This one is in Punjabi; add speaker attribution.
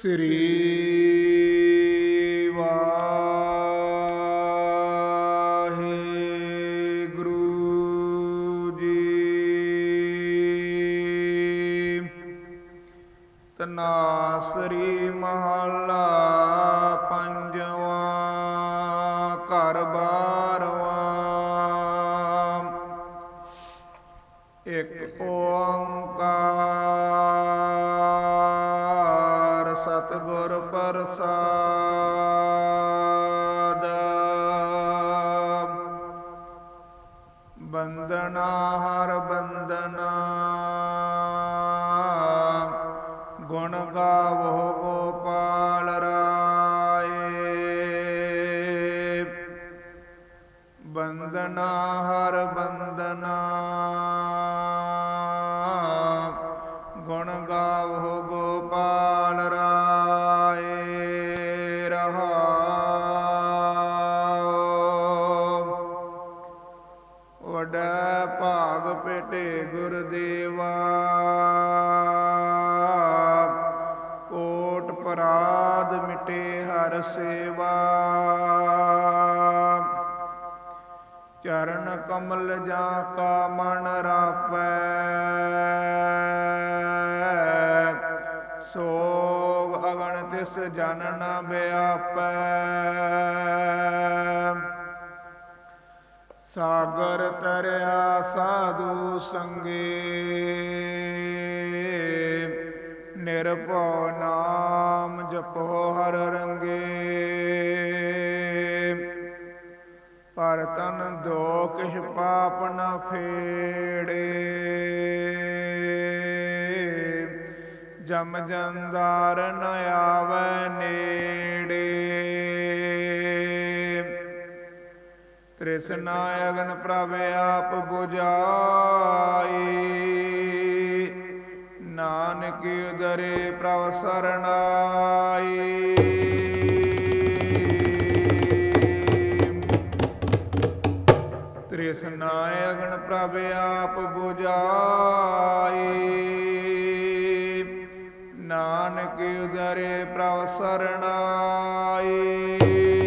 Speaker 1: ਸ੍ਰੀ ਵਾਹਿਗੁਰੂ ਜੀ ਤਨਾਸਰੀ ਮਹੱਲਾ ਪੰਜਵਾਂ ਘਰ ਬਾਰਵਾਂ। ਇੱਕ ਓੰਕਾਰ ਸਤਿਗੁਰ ਪ੍ਰਸਾਦ। ਬੰਦਨਾ ਹਰ ਬੰਦਨਾ ਗੁਣ ਗਾਵੋ ਗੋਪਾਲ ਰਾਏ। ਬੰਦਨਾ ਹਰ ਬੰਦਨਾ ਵਡਾ ਭਾਗ ਪੇਟੇ ਗੁਰਦੇਵਾ। ਕੋਟ ਪਰਾਦ ਮਿਟੇ ਹਰ ਸੇਵਾ। ਚਰਨ ਕਮਲ ਜਾਂ ਕਾ ਮਨ ਰਾਪੈ। ਸੋਗ ਅਗਣ ਤਿਸ ਜਨ ਨ ਬਿਆਪੈ ਸਾਗਰ ਤਰਿਆ ਸਾਧੂ ਸੰਗੇ। ਨਿਰਭਉ ਨਾਮ ਜਪੋ ਹਰ ਰੰਗੇ। ਪਰਤਨ ਦੋ ਕਿਛ ਪਾਪ ਨ ਫੇੜੇ। ਜਮ ਜੰਦਾਰ ਨ ਆਵੈ ਨੇੜੇ। ਤ੍ਰਿਸ਼ਨਾ ਅਗਨ ਪ੍ਰਭ ਆਪ 부ਝਾਈ ਨਾਨਕ ਉਦਰੇ ਪ੍ਰਭ ਸਰਣਾਈ। ਤ੍ਰਿਸ਼ਨਾ ਅਗਨ ਪ੍ਰਭ ਆਪ 부ਝਾਈ ਨਾਨਕ ਉਦਰੇ ਪ੍ਰਭ ਸਰਣਾਈ।